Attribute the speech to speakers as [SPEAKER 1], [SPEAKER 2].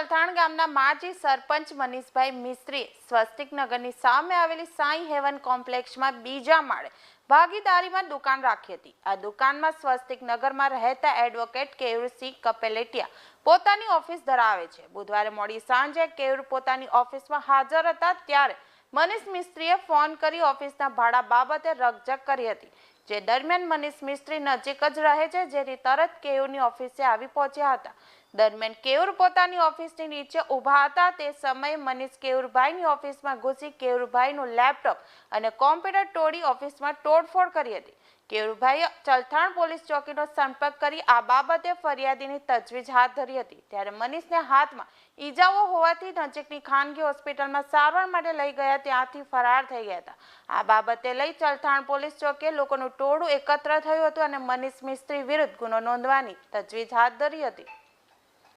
[SPEAKER 1] માજી સરપંચ મનીષભાઈ મિસ્ત્રી સ્વસ્તિક નગરની સામે આવેલી સાંઈ હેવન કોમ્પ્લેક્ષમાં બીજા માળે ભાગીદારીમાં દુકાન રાખી હતી. આ દુકાનમાં સ્વસ્તિક નગરમાં રહેતા એડવોકેટ કેયુરસિંહ કપેલેટિયા પોતાની ઓફિસ ધરાવે છે. બુધવારે મોડી સાંજે કેયુર પોતાની ઓફિસમાં હાજર હતા ત્યારે મનીષ મિસ્ત્રીએ ફોન કરી ઓફિસના ભાડા બાબતે રકઝક કરી હતી, જે દરમિયાન મનીષ મિસ્ત્રી નજીક જ રહે છે, જેથી તરત કેયુરની ઓફિસે આવી પહોંચ્યા હતા. દરમિયાન કેયુર પોતાની ઓફિસની નીચે ઊભા હતા. તે સમયે મનીષ કેયુરભાઈની ઓફિસમાં ઘૂસી કેયુરભાઈનું લેપટોપ અને કોમ્પ્યુટર તોડી ઓફિસમાં તોડફોડ કરી હતી. કેયુરભાઈએ ચલથાણ પોલીસ ચોકીનો સંપર્ક કરી આ બાબતે ફરિયાદીની તજવીજ હાથ ધરી હતી. ત્યારે મનીષને હાથમાં ઈજાઓ હોવાથી નજીકની ખાનગી હોસ્પિટલમાં સારવાર માટે લઈ ગયા, ત્યાંથી ફરાર થઈ ગયા હતા. આ બાબતે લઈ ચલથાણ પોલીસ ચોકીએ લોકોનું ટોળું એકત્ર થયું હતું અને મનીષ મિસ્ત્રી વિરુદ્ધ ગુનો નોંધવાની તજવીજ હાથ ધરી હતી.